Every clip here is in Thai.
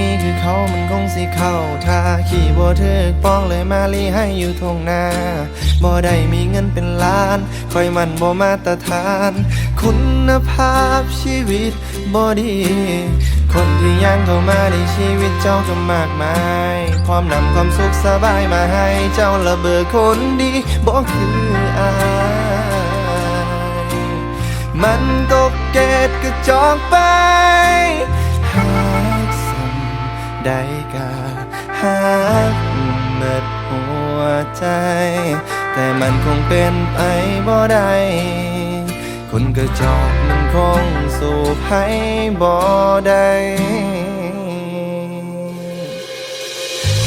นี่คือเขามันคงสิเข้าท่าขี่บ่ถึกป้องเลยมาลีให้อยู่ทงนาบ่ได้มีเงินเป็นล้านคอยมันบ่มาตรฐาน คุณภาพชีวิตบ่ดีคนที่ยังเข้ามาในชีวิตเจ้าก็มากมาย พร้อมนำความสุขสบายมาให้เจ้าระเบิดคนดีบ่คืออายมันตกเกตกระจอกไป ได้กาหากเมิดหัวใจ แต่มันคงเป็นไปบ่ได้คนกระจอกมันคงสู่ให้บ่ได้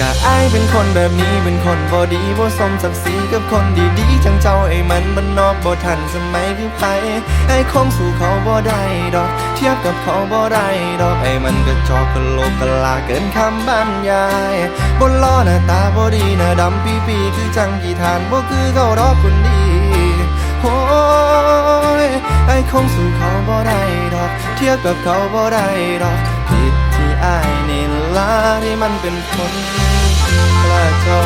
กะอายเป็นคนแบบนี้เป็นคนบ่ดีบ่สมศักดิ์ศรีกับคนดีๆจังเจ้าไอ้มันมันนอกบ่ทันสมัยคือไผไอ้คงสู่เขาบ่ได้ดอก เทียบกับเขาบ่ได้ดอกไอ้มันก็จอกกะโหลกกะลาเกินคำบรรยายบนล้อหน้าตาบ่ดีหน้าดำปีปีๆคือจังกี่ทานบ่คือเขาดอกคนดีโอ้ยไอ้คงสู่เขาบ่ได้ดอก เทียบกับเขาบ่ได้ดอกผิดที่อายนี่ล่ะที่มันเป็นคน จอ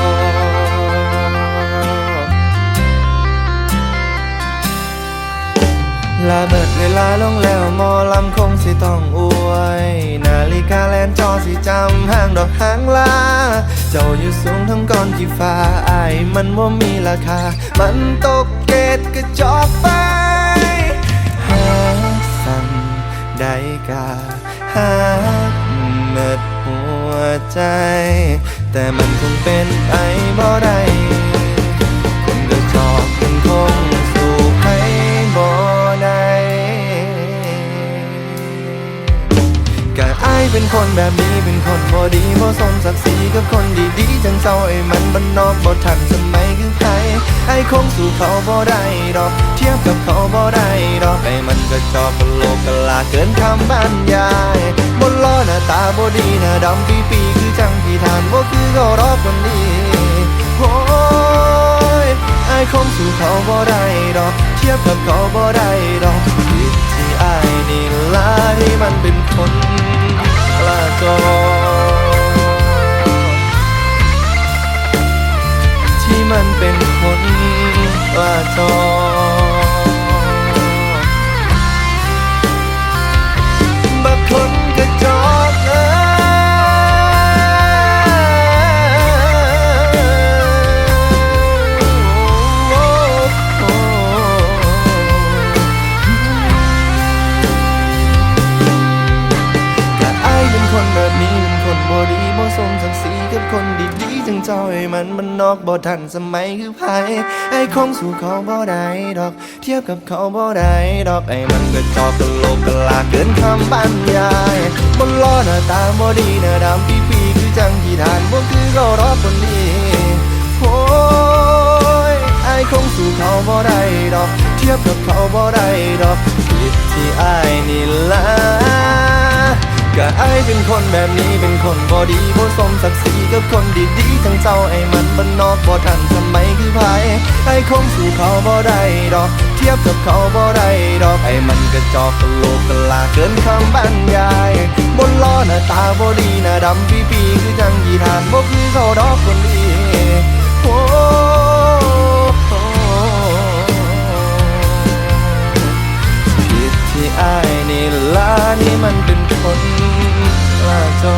ลาเบิดเวลาลงแล้วมอลำคงสิต้องอวย นาฬิกาแลนจอสิจำห้างดอกหางลา เจ้าอยู่สูงทั้งก้อนกี่ฟ้าอายมันว่ามีราคา มันตกเกตกระจอกไปหาสั่งได้กาหาเมิดหัวใจ แต่มันคงเป็นไปบ่ได้ กะอายเป็นคนแบบนี้เป็นคนบ่ดีบ่สมศักดิ์ศรีกับคนดีๆจังเจ้าไอ้มันบ้านนอกบ่ทันสมัยคือใครไอ้คงสู่เขาบ่ได้ดอก เทียบกับเขาบ่ได้ดอกไอ้มันก็จอกกะโหลกกลาเกินคำบรรยายบนล้อหน้าตาบ่ดีหน้าดำปีปีๆคือจังที่ทานบ่คือเขารอบคนดีโอ้ยไอ้คงสู่เขาบ่ได้ดอก เทียบกับเขาบ่ได้ดอกดี อายนี่ล่ะที่มันเป็นคนกระจอก นอกบ่ทันสมัยคือไผไอ้คงสู่เขาบ่ได้ดอก เทียบกับเขาบ่ได้ดอกไอ้มันก็จอกกะโลกกะลาเกินคำบรรยายบนล้อหน้าตาบ่ดีหน้าดำปีปีคือจังที่ทานบ่คือเขารอคนดีโอ้ยไอ้คงสู่เขาบ่ได้ดอก เทียบกับเขาบ่ได้ดอกผิดที่ไอายนี่ละก็ไอายเป็นคนแบบนี้เป็นคนบ่ดีบ่สมศักดิ์ศรี กับคนดีๆทั้งเจ้าไอ้มันบ้านนอกบ่ทันสมัยคือไผไอ้คงสู่เขาบ่ได้ดอก เทียบกับเขาบ่ได้ดอกไอ้มันกระจอกกะโลกกะลาเกินคำบรรยายบนล้อหน้าตาบ่ดีหน้าดำปีปีๆคือจังยีทานบ่คือเขาดอกคนดีโอ้ผิดที่อายนี่ล่ะนี่มันเป็นคนละจอ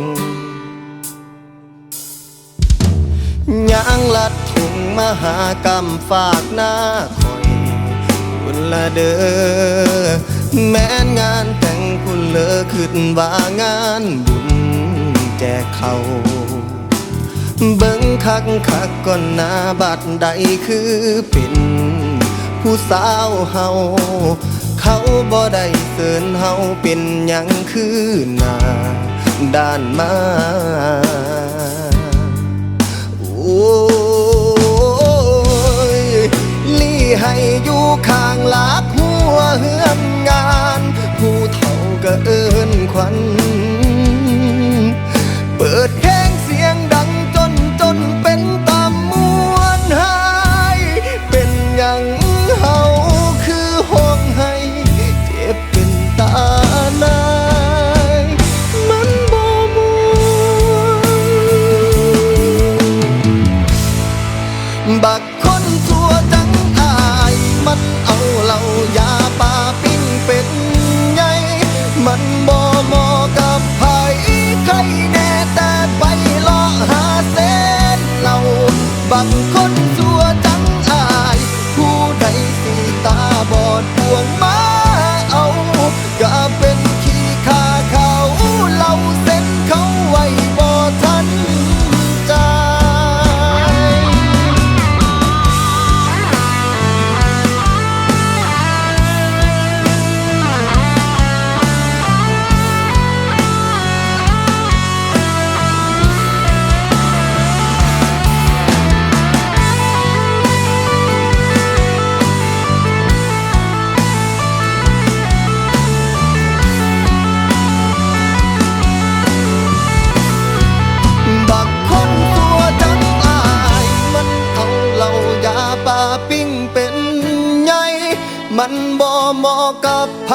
ยางลัดถุงมหากรรมฝากหน้าคอยคุณละเด้อแม้นงานแต่งคุณเลอขึ้นว่างานบุญแจกเขาเบิ่งคักคักก่อนหน้าบัดใดคือเป็นผู้สาวเฮาเขาบ่ได้เสินเฮาเป็นหยังคือหน้าด้านมา ยลี่ให้อยู่ข้างลากหัวเฮือนงาน ผู้เฒ่าก็เอินขวัน เปิด บ่เหมาะกับไผ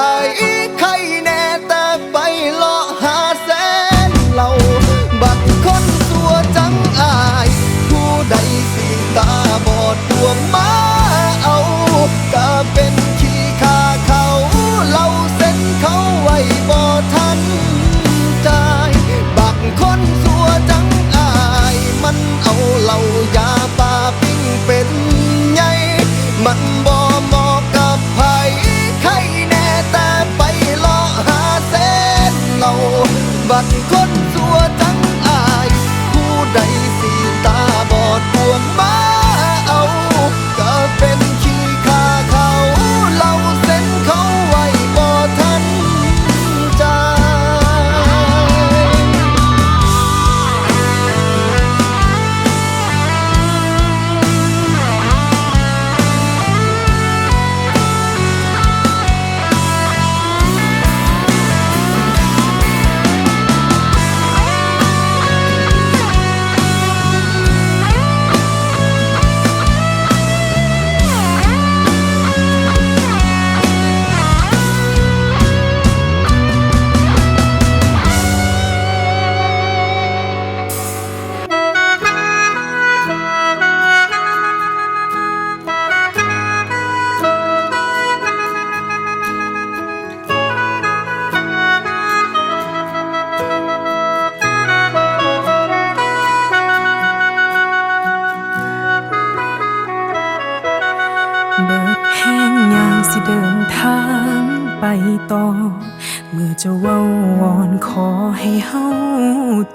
จะเว้าวอนขอให้เฮา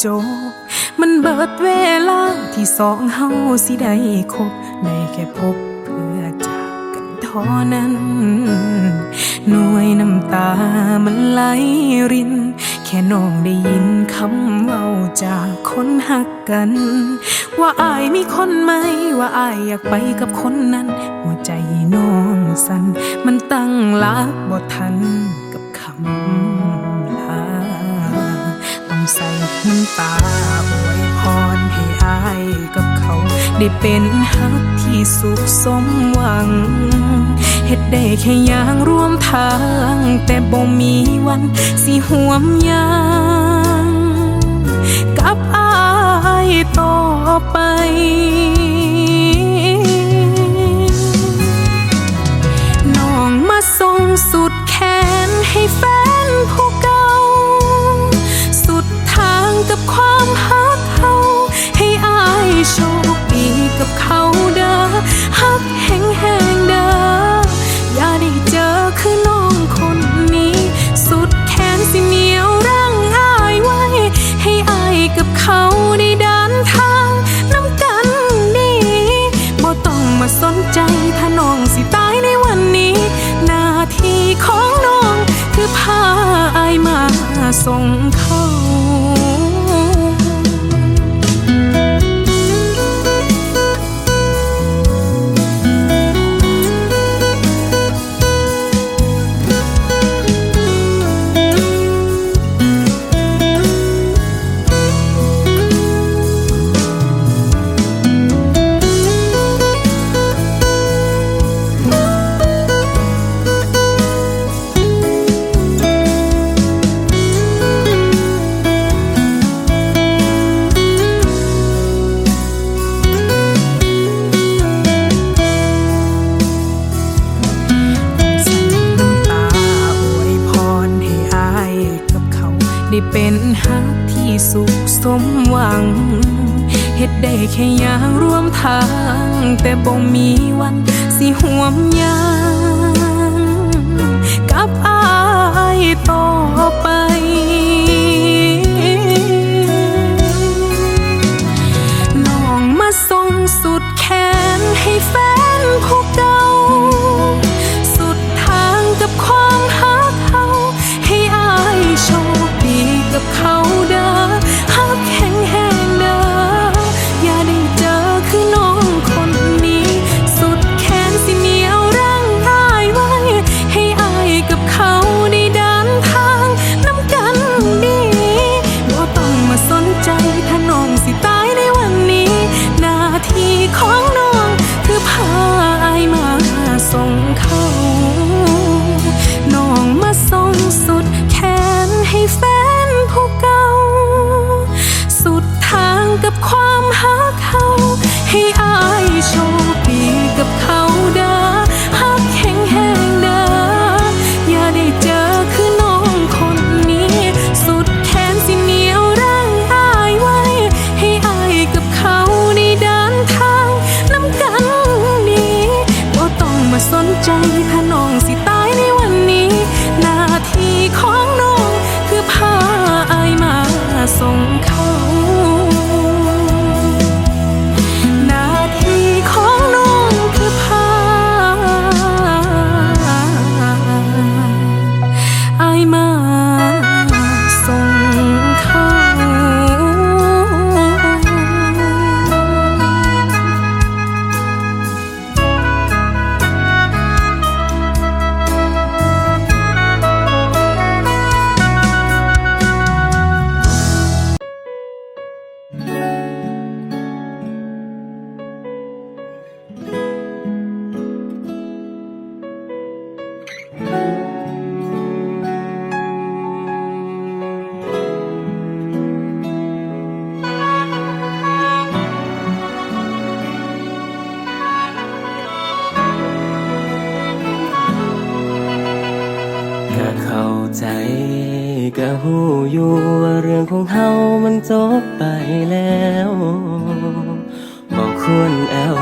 จบมันเบิดเวลาที่สองเฮาสิได้คบได้แค่พบเพื่อจากกันเท่านั้น หน่วยน้ำตามันไหลริน แค่น้องได้ยินคำเว้าจากคนหักกัน ว่าอายมีคนไหม ว่าอายอยากไปกับคนนั้น หัวใจน้องสั่นมันตั้งหลักบ่ทันกับคำ น้ำตาอวยพรให้อายกับเขา ได้เป็นฮักที่สุขสมหวังเฮ็ดได้แค่ย่างร่วมทาง แต่บ่มีวันสิห่วมยางกับอายต่อไป ส่งเข้า ทาง แต่บ่มีวันสิห่วมยังกับอายต่อไป วรแอว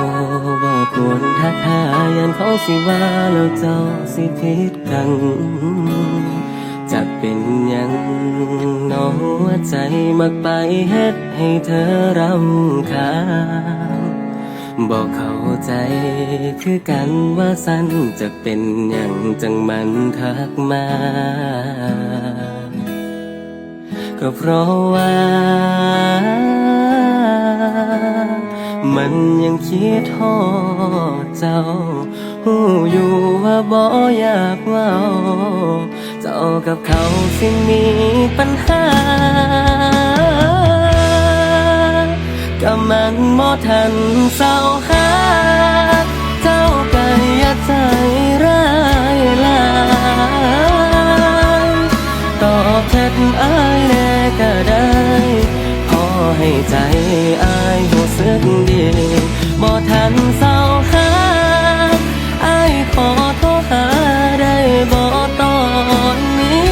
บอกควรทักหายันเขาสิว่าแล้วเจ้าสิผิดกันจะเป็นยังน้องหัวใจมักไปเฮ็ดให้เธอรำคาญบอกเข้าใจคือกันว่าสั้นจะเป็นอย่างจังมันทักมา ก็เพราะว่า มันยังคิดทอดเจ้าหูอยู่ว่าบ่อยากเว่าเจ้ากับเขาสิมีปัญหาก็มันบ่ทันเศร้าหา เจ้าก็อย่าใจร้ายลายตอบแชทอายแน่ก็ได้ พอให้ใจ บ่ทันเศร้าหาอายขอโทรหาได้บ่ตอนนี้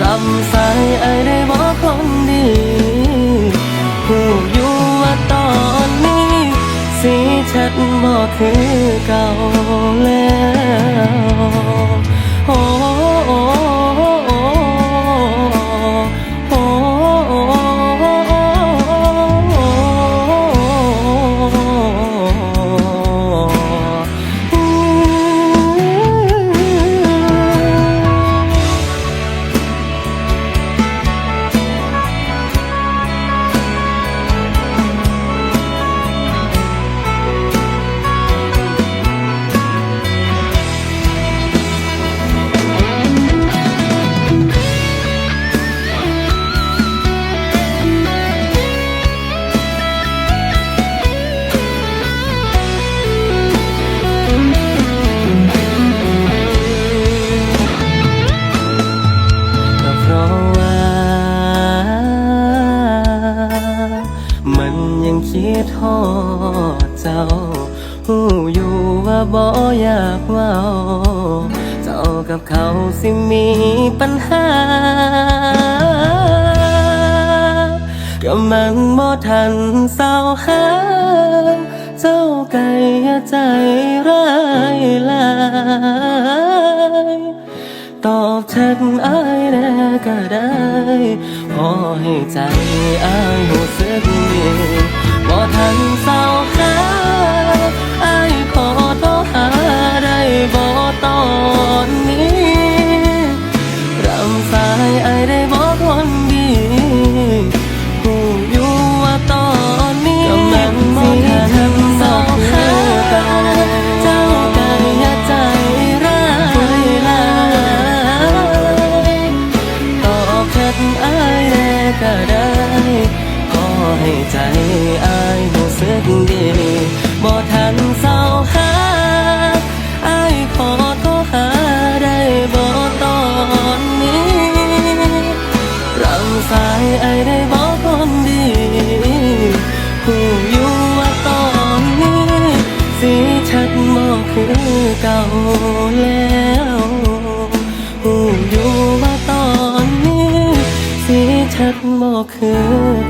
รำสายไอายได้บอกคนดีผู้อยู่ว่าตอนนี้ สีชัดบอกคือเก่าแล้วโอ้ ยังคิดทอดเจ้าหูอยู่ว่าบ่อยากว่าเจ้ากับเขาสิมีปัญหาก็มันบ่ทันเศร้าหา เจ้าไก่ใจร้ายลายตอบฉันอายแน่ก็ได้ พอให้ใจอายหูสึกดี บ่ทันเศร้าหา ผู้